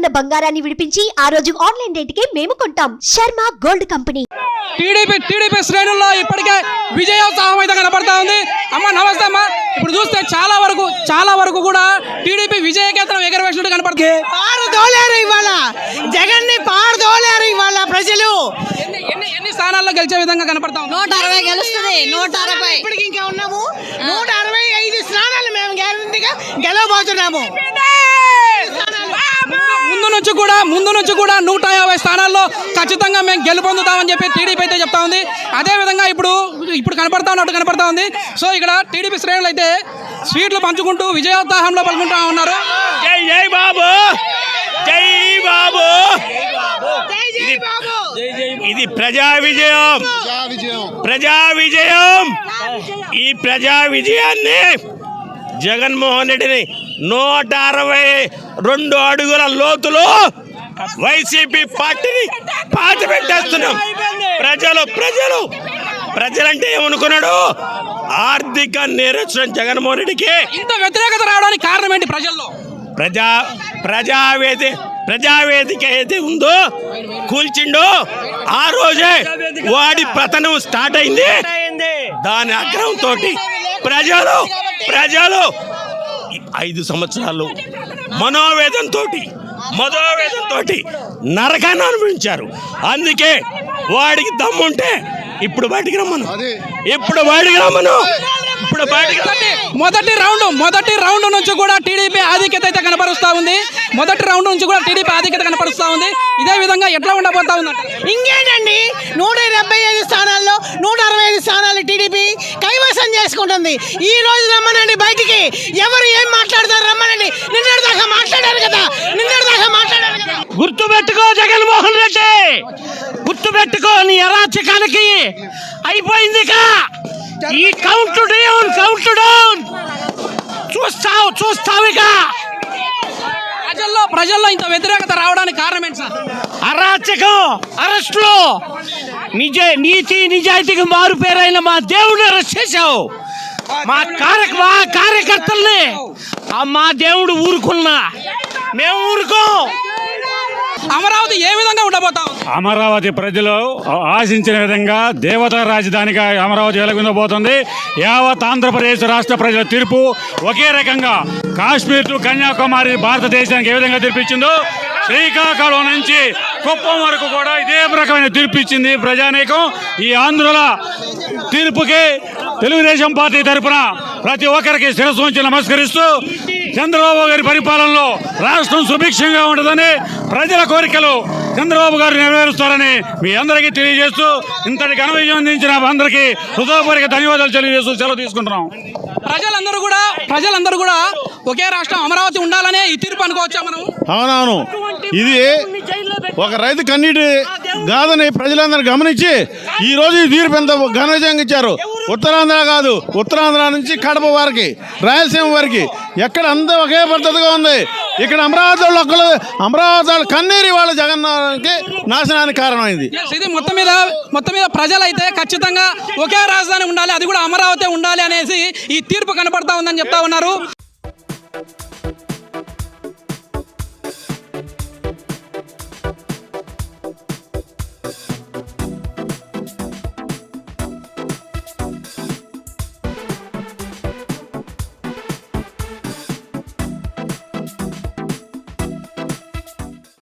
ఉన్న బంగారాన్ని విడిపించి ఆ రోజు ఆన్లైన్ రేటుకే మేము కొంటాం. Sharma gold company. TDP TDP శ్రేణుల్లో ఇప్పటికే విజయోత్సాహం అయితే కనపడతా ఉంది. అమ్మ నమస్తే అమ్మ. ఇప్పుడు చూస్తే చాలా వరకు చాలా వరకు కూడా టీడీపీ విజయకేతనం ఎగరవేసినట్టు కనపడుతుంది. పారదోలేరు ఇవాళ. జగన్ని పారదోలేరు ఇవాళ ప్రజలు. ఎన్ని స్థానాల్లో గెలిచే విధంగా కనపడతా ఉంది? నూట అరవై గెలుస్తుంది. నూట అరవై ఇప్పటికి ఇంకా ఉన్నాము నూట అరవై ఐదు స్థానాలు మేము గ్యారంటీగా గెలవబోతున్నాము. నుంచి కూడా ముందు నుంచి కూడా నూట యాభై స్థానాల్లో ఖచ్చితంగా మేము గెలుపొందుతామని చెప్పి టీడీపీ అయితే చెప్తా ఉంది. అదే విధంగా ఇప్పుడు ఇప్పుడు కనపడతా ఉన్నట్టు కనపడతా ఉంది. సో ఇక్కడ టీడీపీ శ్రేణులు అయితే స్వీట్లు పంచుకుంటూ విజయోత్సాహంలో పాల్గొంటా ఉన్నారు. జై జై బాబు! జై బాబు! ఇది ఇది ప్రజా విజయం. ప్రజా విజయం. ఈ ప్రజా విజయాన్ని జగన్మోహన్ రెడ్డిని నూట అరవై రెండు అడుగుల లోతులో వైసీపీ పార్టీని పాతి పెట్టేస్తున్నాం. ప్రజలు ప్రజలు ప్రజలంటే ఏమనుకున్నాడు? ఆర్థిక నేరస్తున్న జగన్మోహన్ రెడ్డికి. ఇంత వ్యతిరేకత రావడానికి కారణం ఏంటి ప్రజల్లో? ప్రజా ప్రజావేది ప్రజావేదిక ఏది ఉందో కూల్చిండో ఆ రోజే వాడి పతనం స్టార్ట్ అయింది. దాని ఆగ్రహంతో ప్రజలు ప్రజలు ఐదు సంవత్సరాలు మనోవేదంతో మనోవేదంతో నరకాన్ని అనుభవించారు. అందుకే వాడికి దమ్ముంటే ఇప్పుడు బయటికి రమ్మను. ఇప్పుడు బయటికి రమ్మను. ఇప్పుడు. మొదటి రౌండ్ మొదటి రౌండ్ నుంచి కూడా టీడీపీ ఆధిక్యత అయితే కనపరుస్తా ఉంది. మొదటి రౌండ్ నుంచి కూడా టీడీపీ ఆధిక్యత కనపరుస్తా ఉంది. ఇదే విధంగా ఎట్లా ఉండబోతా ఉందంట ఇంకేంటండి? నూట డెబ్బై ఐదు స్థానాల్లో నూట అరవై ఐదు స్థానాలు టీడీపీ కైవసం చేసుకుంటుంది. ఈ రోజు రమ్మనండి బయటికి. ఎవరు ఏం మాట్లాడతారు రమ్మనండి. నిన్నటి దాకా మాట్లాడారు కదా. నిన్నటి దాకా మాట్లాడారు కదా. గుర్తు పెట్టుకో జగన్మోహన్ రెడ్డి. గుర్తు పెట్టుకో నీ అరాచకాలకి అయిపోయింది ఈ కౌంట్ డౌన్ కౌంట్ డౌన్ చూస్తావు చూస్తావు ఇక ప్రజల్లో ప్రజల్లో ఇంత వ్యతిరేకత రావడానికి కారణం ఏంటి సార్? అరాచకం అరెస్టులు. నిజ నీతి నిజాయితీకి మారు పేరైన మా దేవుడిని అరెస్ట్ చేశావు. మా కార్య మా కార్యకర్తల్ని మా దేవుడు ఊరుకున్నా. మేము ఊరుకోం. అమరావతి ఏ విధంగా ఉండబోతా? అమరావతి ప్రజలు ఆశించిన విధంగా దేవతా రాజధానిగా అమరావతి వెలుగుందబోతుంది. యావత్ ఆంధ్రప్రదేశ్ రాష్ట్ర ప్రజల తీర్పు ఒకే రకంగా కాశ్మీర్ టు కన్యాకుమారి భారతదేశానికి ఏ విధంగా తీర్పిచ్చిందో శ్రీకాకుళం నుంచి కుప్పం వరకు కూడా ఇదే రకమైన తీర్పు ఇచ్చింది ప్రజానీకం. ఈ ఆంధ్రుల తీర్పుకి తెలుగుదేశం పార్టీ తరపున ప్రతి ఒక్కరికి శిరస్సు ఉంచి నమస్కరిస్తూ చంద్రబాబు గారి పరిపాలనలో రాష్ట్రం సుభిక్షంగా ఉండదని ప్రజల కోరికలు చంద్రబాబు గారు నెరవేరుస్తారని మీ అందరికీ తెలియజేస్తూ ఇంతటి ఘన విజయం అందించిన అందరికీ హృదయపూర్వక ధన్యవాదాలు తెలియజేస్తూ సెలవు తీసుకుంటున్నాం. ప్రజలందరూ కూడా ప్రజలందరూ కూడా ఒకే రాష్ట్రం అమరావతి ఉండాలనే ఈ తీర్పు అనుకోవచ్చా మనం? అవునవును. ఇది ఒక రైతు కన్నీటి గాథని ప్రజలందరూ గమనించి ఈ రోజు ఈ తీర్పు ఎంత ఘనవిజయంగా ఇచ్చారు. ఉత్తరాంధ్ర కాదు ఉత్తరాంధ్ర నుంచి కడప వారికి రాయలసీమ వారికి. ఎక్కడ అంతా ఒకే పద్ధతిగా ఉంది. ఇక్కడ అమరావతి వాళ్ళు ఒక్కరు అమరావతి వాళ్ళు కన్నీరు వాళ్ళ జగన్నాథానికి నాశనానికి కారణమైంది. ఇది మొత్తం మీద మొత్తం మీద ప్రజలైతే ఖచ్చితంగా ఒకే రాజధాని ఉండాలి అది కూడా అమరావతి ఉండాలి అనేసి ఈ తీర్పు కనపడతా ఉందని చెప్తా ఉన్నారు.